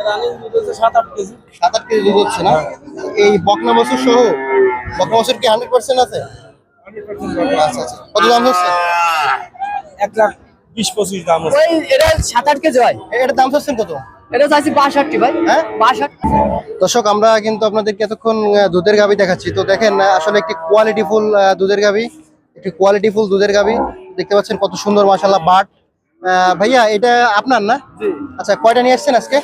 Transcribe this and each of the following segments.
Running দুধ হচ্ছে সাত আট কেজি। সাত আট কেজি দুধ হচ্ছে না? এই বকনা বছর সহ? বকনা বছর কি হান্ড্রেড পার্সেন্ট আছে? আচ্ছা আচ্ছা। কত দাম হচ্ছে? এক লাখ বিশ পঁচিশ দাম এটা সাত আট কেজি হয়। এটার দাম হচ্ছেন কত? এটা চাইছি বাষট্টি ভাই। হ্যাঁ? বাষট্টি। দর্শক আমরা কিন্তু আপনাদেরকে এতক্ষণ দুধের গাবি দেখাচ্ছি। তো দেখেন আসলে একটি কোয়ালিটি কোয়ালিটিফুল দুধের গাবি একটি কোয়ালিটিফুল দুধের গাবি দেখতে পাচ্ছেন কত সুন্দর মাশাল্লাহ বাট। আহ, ভাইয়া এটা আপনার না? আচ্ছা কয়টা নিয়ে আসছেন আজকে?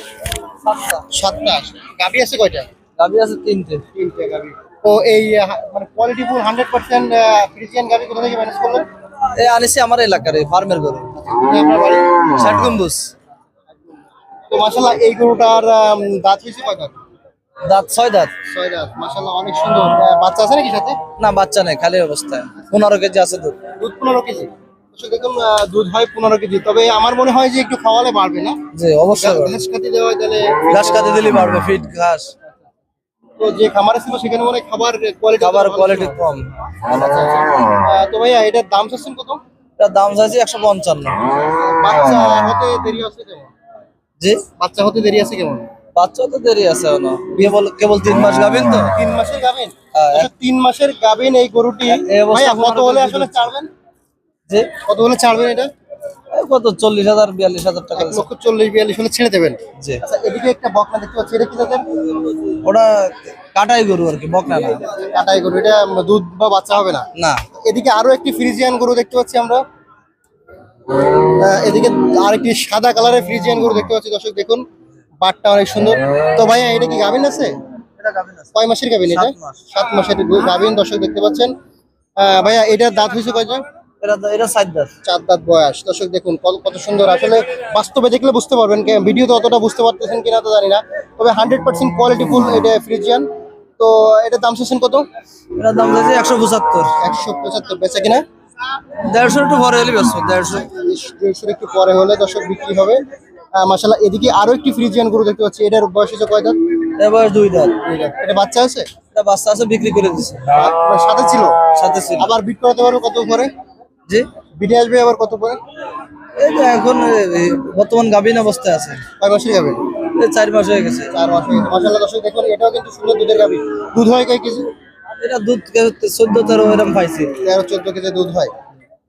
সাতটা। গাবি আছে কয়টা? গাভি আছে তিনটে। তিনটে গাবি তো এই আহ, কোয়ালিটিফুল হান্ড্রেড পার্সেন্ট ফ্রিজিয়ান গাবি কোথা থেকে ম্যানেজ করলেন? এই আনিছি আমার এলাকার ফার্মের গরু। কোথায় ষাট গম্বুজ। তো মাশাল্লাহ এই গরুটার দাঁত হয়েছে কয়টা দাঁত? ছয় দাঁত। ছয় দাঁত। মাশাল্লাহ অনেক সুন্দর। বাচ্চা আছে নাকি সাথে? না বাচ্চা নেই খালি অবস্থায় পনেরো কেজি আছে দুধ। দুধ পনেরো কেজি? দেখুন দুধ হয় পনেরো কেজি। তবে আমার মনে হয় যে একটু খাওয়ালে বাড়বে না? জি অবশ্যই ঘাস খাতি দেওয়া হয় তাহলে ঘাস কাটে দিলে বাড়বে ফিট ঘাস। তো যে খামারে ছিল সেখানে মনে খাবার কোয়ালিটি খাবার কোয়ালিটি কম। তো ভাইয়া এটার দাম চাচ্ছেন কত? এটার দাম চাইছি একশো পঞ্চান্ন। বাচ্চা হতে দেরি আছে কেমন? জি? বাচ্চা হতে দেরি আছে কেমন? বাচ্চা তো দেরি আছে কেবল কেবল তিন মাস গাবেন তো? তিন মাসের গাবেন হ্যাঁ, আচ্ছা, তিন মাসের গাবেন এই গরুটি? কত হলে আসলে। ছাড়বেন? জি কত হলে ছাড়বেন এটা? কত? চল্লিশ হাজার বিয়াল্লিশ হাজার টাকা এক লক্ষ চল্লিশ বিয়াল্লিশ হলে ছেড়ে দেবেন। জি। আচ্ছা এদিকে একটা বকনা দেখতে পাচ্ছি এটা কি তাদের ওটা কাটাই গরু আর কি বকনা না। কাটাই গরু এটা দুধ বা বাচ্চা হবে না? না। এদিকে আরও একটি ফ্রিজিয়ান গরু দেখতে পাচ্ছি আমরা। এদিকে আরেকটি সাদা কালারের ফ্রিজিয়ান গরু দেখতে পাচ্ছি দর্শক দেখুন। বাটটা অনেক সুন্দর। তো ভাইয়া এটা কি গাভিন আছে? কয় মাসের গাভিন এটা? সাত মাসের গাভিন দর্শক দেখতে পাচ্ছেন। ভাইয়া এটার দাঁত হয়েছে কয়টা? এটা এটা চার দাঁত বয়স। দর্শক দেখুন কত- সুন্দর। আসলে বাস্তবে দেখলে বুঝতে পারবেন ভিডিওতে অতটা বুঝতে পারতেছেন কিনা তো জানি না। তবে হান্ড্রেড পার্সেন্ট কোয়ালিটিফুল এটা ফ্রিজিয়ান তো এটার দাম কত? এটার দাম চাইছি একশো পঁচাত্তর। একশো পঁচাত্তর। বেচা কিনা? দেড়শো একটু হলে দেড়শো। একটু পরে হলে দর্শক বিক্রি হবে। মাসাল্লাহ এদিকে আরও একটি ফ্রিজিয়ান গরু দেখতে পাচ্ছি। এটার বয়স হচ্ছে কয় দাঁত? দুই দাঁত। এটা বাচ্চা আছে? এটা বাচ্চা আছে বিক্রি করে মানে সাথে ছিল? সাথে ছিল। আবার বিট করাতে পারব কত পরে জি। বিটে আসবে আবার কত পরে এই যে এখন এই বর্তমান গাভীন অবস্থায় আছে। কয় মাসে যাবে এই চার মাস হয়ে গেছে। চার মাস হয়ে গেছে। মাসাল্লাহ দর্শক দেখুন এটাও কিন্তু সুন্দর দুধের গাভি দুধ হয় কয় কেজি? এটা দুধ চোদ্দ তেরো এরকম পাইছি। তেরো চোদ্দ কেজি দুধ হয়।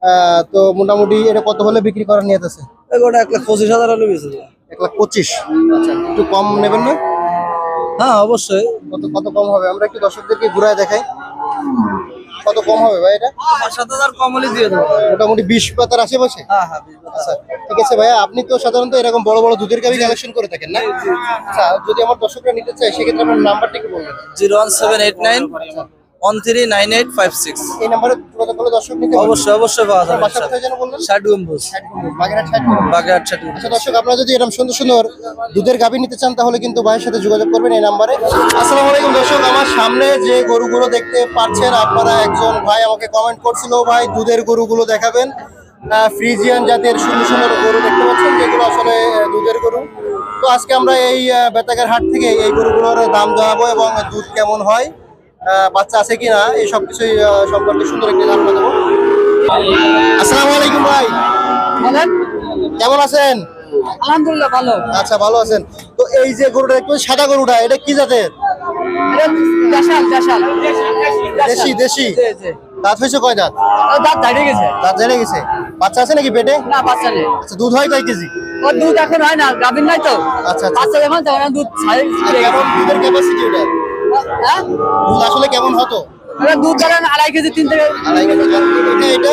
আহ, তো মোটামুটি এটা কত হলে বিক্রি করার নিয়ত আছে? ওটা এক লাখ পঁচিশ হাজার হলে বেশি এক লাখ পঁচিশ। আচ্ছা একটু কম নেবেন না? হ্যাঁ অবশ্যই। কত কত কম হবে? আমরা একটু দর্শকদেরকে ঘুরায় দেখাই। কত কম হবে ভাই এটা? সাত হাজার কম হলে দিয়ে দেবো। মোটামুটি বিশ পাতার আশেপাশে? হ্যাঁ হ্যাঁ আচ্ছা ঠিক আছে ভাইয়া আপনি তো সাধারণত এরকম বড় বড় দুধের গাভি কালেকশন করে থাকেন না? আচ্ছা যদি আমার দর্শকরা নিতে চায় সেক্ষেত্রে আমার নাম্বারটা কি বলবেন। Zero one seven eight nine one three nine eight five six এই নাম্বারে যোগাযোগ করলে দর্শক নিতে অবশ্যই অবশ্যই পাওয়া যাবে বাসা কোথায় যেন বললেন। ষাট গম্বুজ বাগেরহাট ষাট আচ্ছা দর্শক আপনারা যদি এরকম সুন্দর সুন্দর দুধের গাভি নিতে চান তাহলে কিন্তু ভাইয়ের সাথে যোগাযোগ করবেন এই নাম্বারে। আসসালামু আলাইকুম দর্শক আমার সামনে যে গরুগুলো দেখতে পাচ্ছেন আপনারা একজন ভাই আমাকে কমেন্ট করছিল ভাই দুধের গরুগুলো দেখাবেন। ফ্রিজিয়ান জাতের সুন্দর সুন্দর গরু দেখতে পাচ্ছেন যেগুলো আসলে দুধের গরু। তো আজকে আমরা এই বেতাগের হাট থেকে এই গরুগুলোর দাম জানাব এবং দুধ কেমন হয়। বাচ্চা আছে কিনা এই সব কিছুই সম্পর্কে সুন্দর একটি ধারণা দেবো আসসালামু আলাইকুম ভাই। বলেন। কেমন আছেন? আলহামদুলিল্লাহ ভালো। আচ্ছা ভালো আছেন। তো এই যে গরুটা একটু সাদা গরুটা এটা কি জাতের? দেশি দেশি? দাঁত হয়েছে কয় দাঁত? দাঁত দাঁড়িয়ে গেছে। দাঁত জেনে গেছে। বাচ্চা আছে নাকি পেটে? না বাচ্চা নেই। আচ্ছা দুধ হয় কয় কেজি? ওর দুধ এখন হয় না গাভীর নাই তো। আচ্ছা, আচ্ছা। বাচ্চা যখন তখন দুধ ছাড়ে কেমন দুধের ক্যাপাসিটি ওটা দুধ আসলে কেমন হতো? দুধ ধরেন আড়াই কেজি তিন থেকে আড়াই কেজি এটা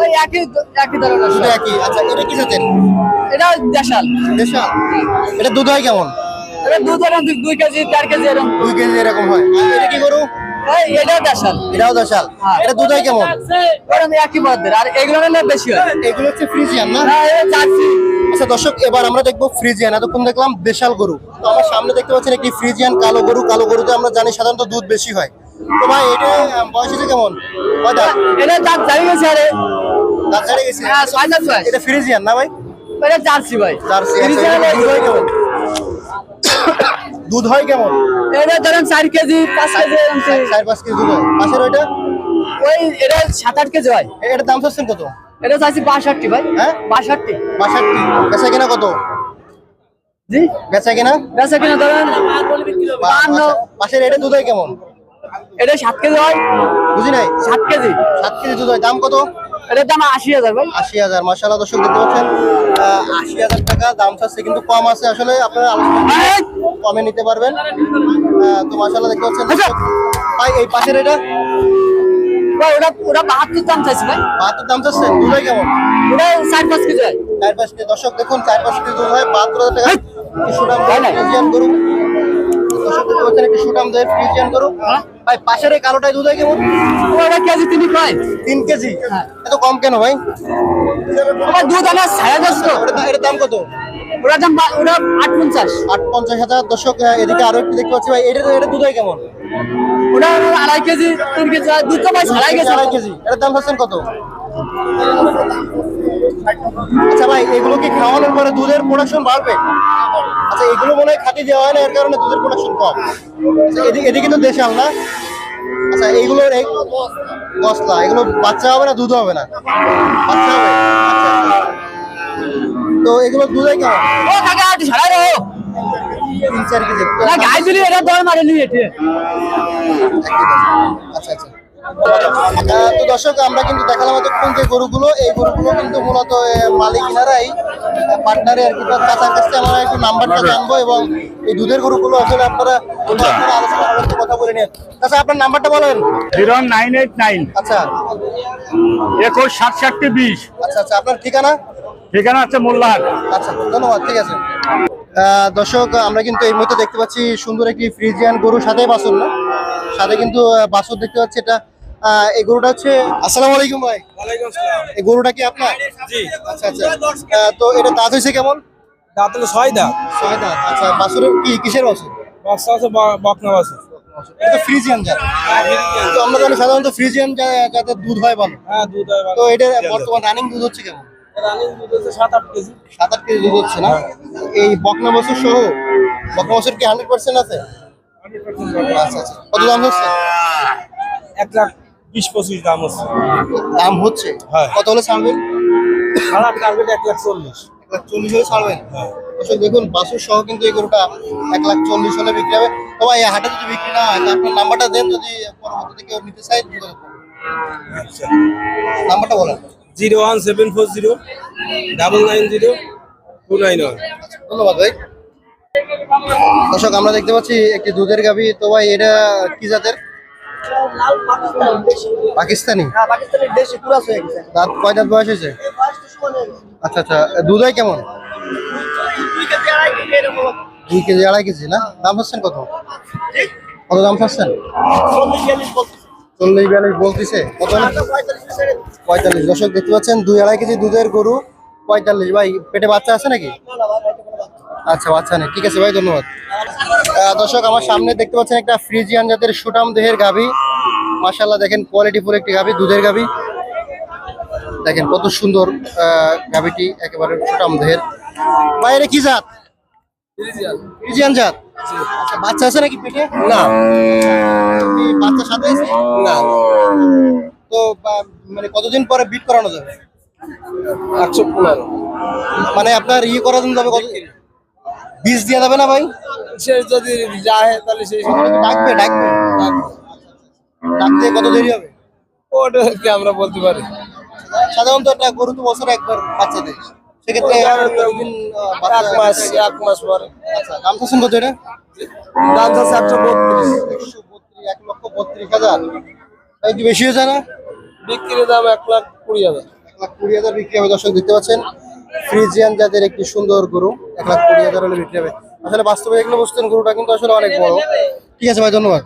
ওই একই একই ধরনের। দুটো একই। আচ্ছা এটা কি জাতের এটা দেশাল। দেশাল? এটা দুধ হয় কেমন? এটা দুধ এরকম দুই- কেজি চার কেজি এরকম। দুই কেজি এরকম হয়। এটা কি গরু? এটাও দেশাল। এটাও দেশাল। এটা দুধ কেমন? ওরকম একই মধ্যে আর এগুলো নিলে বেশি হয়? এগুলো হচ্ছে ফ্রিজিয়ান না? না এটা জার্সি। আচ্ছা দর্শক এবার আমরা দেখব ফ্রিজিয়ান। এতক্ষণ দেখলাম দেশাল গরু। তো আমার সামনে দেখতে পাচ্ছেন একটি ফ্রিজিয়ান কালো গরু। কালো গরুতে আমরা জানি সাধারণত দুধ বেশি হয়। তো ভাই এটা বয়স হচ্ছে কেমন? কয় দাঁত? এটা দাঁত দাঁড়িয়ে গেছে আরে। দাঁত ছেড়ে গেছে? হ্যাঁ এটা ফ্রিজিয়ান না ভাই? এটা জার্সি ভাই। জার্সি আচ্ছা, এটা দুধ হয় কেমন? এটা ধরেন চার কেজি পাঁচ কেজি চার পাঁচ কেজি দুধ হয়। পাশের ওইটা? ওই এটা সাত আট কেজি হয়। এটার দাম চাচ্ছেন কত? এটা চাইছি বাষট্টি ভাই। হ্যাঁ? বাষট্টি। বাষট্টি। বেচা কিনা কত? জি? বেচা কিনা? বেচা কিনা ধরেন বাহান্ন। আচ্ছা, পাশের এটা দুধ হয় কেমন? এটা সাত কেজি হয়। বুঝি নাই? সাত কেজি। সাত কেজি দুধ হয়। দাম কত? এটার দাম আশি হাজার ভাই। আশি হাজার মাসাল্লাহ দর্শক দেখতে পাচ্ছেন আশি হাজার টাকা দাম চাচ্ছে কিন্তু কম আছে আসলে আপনারা কমে নিতে পারবেন। তো মাসাল্লাহ দেখতে পাচ্ছেন ভাই এই পাশের এটা? ভাই ওটা ওটা বাহাত্তর দাম চাইছি ভাই। বাহাত্তর দাম দুধ কেমন? ওটা চার পাঁচ কেজি হয়। চার পাঁচ কেজি। দর্শক দেখুন চার পাঁচ কেজি দুধ হয় বাহাত্তর হাজার টাকা? ফ্রিজিয়ান গরু। দর্শক দেখতে পাচ্ছেন একটি সুটাম দেয় ফ্রিজিয়ান গরু। ভাই পাশের এই কালোটাই দুধ হয় কেমন? ওটা কেজি তিনি কয় তিন কেজি? এত কম কেন ভাই? দুধ আনা সাড়ে দশ এটার দাম কত? ওটার দাম ওটা আট পঞ্চাশ আট পঞ্চাশ হাজার। দর্শক এদিকে আরও একটু দেখতে পাচ্ছি ভাই এটা এটা দুধ হয় কেমন? ওটা আড়াই কেজি তিন কেজি। দুধ তো ভাই গেছে আড়াই কেজি। এটার দাম পাচ্ছেন কত? আচ্ছা ভাই এগুলো কি খাওয়ানোর পরে দুধের প্রোডাকশন বাড়বে? আচ্ছা এগুলো মনে হয় খাতি দেওয়া হয় না এর কারণে দুধের প্রোডাকশন কম। আচ্ছা, এদিকে এদিকে তো দেশাল না আচ্ছা এইগুলোর মশলা এগুলো বাচ্চা হবে না দুধ হবে না? বাচ্চা হবে। তো এগুলো দুধে কেমন? তিন চার কেজি। আচ্ছা আচ্ছা। তো দর্শক আমরা কিন্তু দেখালাম এতক্ষণ যে গরুগুলো এই গরুগুলো কিন্তু মূলত আহ, মালিকিনারাই পার্টনারে আর কি তার চাচার কাছ আমরা একটু নাম্বারটা জানব এবং এই দুধের গরুগুলো আসলে আপনারা আপনারা আলোচনা কথা বলে নিন আচ্ছা আপনার নাম্বারটা বলেন। জিরো নাইন এইট নাইন আচ্ছা। একুশ সাতষট্টি বিশ। আচ্ছা আচ্ছা আপনার ঠিকানা? ঠিকানা আছে মোল্লাহাট। আচ্ছা ধন্যবাদ ঠিক আছে। দর্শক আমরা কিন্তু এই মুহূর্তে দেখতে পাচ্ছি সুন্দর একটি ফ্রিজিয়ান গরু সাথে বাছুর না। সাথে কিন্তু বাছুর দেখতে পাচ্ছি এটা এই গরুটা হচ্ছে আসসালামু আলাইকুম ভাই। এই গরুটা কি আপনার? জি। আচ্ছা আচ্ছা। তো এটা দাঁত হয়েছে কেমন? দাঁত হলো ছয় দাঁত। ছয় দাঁত। আচ্ছা কি কিসের বাচ্চা আছে বকনা এটা ফ্রিজিয়ান জাত। তো আমরা জানি সাধারণত ফ্রিজিয়ান জাতের দুধ হয় ভালো। হ্যাঁ দুধ হয় তো এটা বর্তমান রানিং দুধ হচ্ছে কেমন? রানিং দুধ হচ্ছে সাত আট কেজি। সাত আট কেজি দুধ হচ্ছে না? এই বকনা বছর সহ বকনা বছর কি হান্ড্রেড পার্সেন্ট আছে? আচ্ছা আচ্ছা। কত দাম হচ্ছে? এক লাখ বিশ পঁচিশ দাম হচ্ছে দাম হচ্ছে? হ্যাঁ। কত হলে ছাড়বেন? খারাপ টার্গেট এক লাখ চল্লিশ। এক লাখ চল্লিশ হলে ছাড়বেন? হ্যাঁ। দর্শক দেখুন বাসুর সহ কিন্তু এই গরুটা এক লাখ চল্লিশ হলে বিক্রি হবে। তো ভাই এই হাটে যদি বিক্রি না হয় আপনার নাম্বারটা দেন যদি পরবর্তীতে কেউ নিতে চায় আচ্ছা। নাম্বারটা বলেন। Zero one seven four zero double nine zero two nine one. ধন্যবাদ ভাই। দর্শক আমরা দেখতে পাচ্ছি একটি দুধের গাভী। তো ভাই এটা কি জাতের? পাকিস্তানি? পুরা হয়ে দাঁত কয় দাঁত বয়স হয়েছে? আচ্ছা আচ্ছা দুধ হয় কেমন? দুই কেজি আড়াই কেজি না? দাম হচ্ছেন কত? কত দাম চাচ্ছেন চল্লিশ বিয়াল্লিশ বলতেছে। কত? পঁয়তাল্লিশ। দর্শক দেখতে পাচ্ছেন দুই আড়াই কেজি দুধের গরু। পঁয়তাল্লিশ। ভাই পেটে বাচ্চা আছে নাকি? আচ্ছা বাচ্চা নেই। ঠিক আছে ভাই ধন্যবাদ। দর্শক আমার সামনে দেখতে পাচ্ছেন একটা ফ্রিজিয়ান জাতের সুটাম দেহের গাভী। মাশাল্লাহ দেখেন কোয়ালিটি ফুল একটি গাভী দুধের গাভী। দেখেন কত সুন্দর গাভীটি একেবারে সুটাম দেহের। বাইরে কি জাত? ফ্রিজিয়ান। জাত? আচ্ছা, বাচ্চা আছে নাকি পেটে? না। বাচ্চা সাথে আছে? না। তো মানে কতদিন পরে বিট করানো যাবে? একশো পনেরো। মানে আপনার ইয়ে করানো যাবে কত বীজ দেওয়া যাবে না ভাই? সে যদি যায় তাহলে সেই ডাকবে ডাকবে। ডাকতে কত দেরি হবে? ওটা কি আমরা বলতে পারি। সাধারণত একটা গরু তো বছরে একবার বাচ্চা দেয়। সেক্ষেত্রে এক মাস এক মাস পরে। আচ্ছা দাম কত এটা? দাম হচ্ছে একশো বত্রিশ। একশো বত্রিশ এক লক্ষ বত্রিশ হাজার। কি বেশি হয়েছে না? বিক্রির দাম এক লাখ কুড়ি হাজার। লাখ কুড়ি হাজার বিক্রি হবে। দর্শক, দেখতে পাচ্ছেন, ফ্রিজিয়ান জাতের একটি সুন্দর গরু এক লাখ কুড়ি হাজার হলে বিক্রি হবে। আসলে বাস্তবে এগুলো বুঝতেন গরুটা কিন্তু আসলে অনেক বড়। ঠিক আছে ভাই, ধন্যবাদ।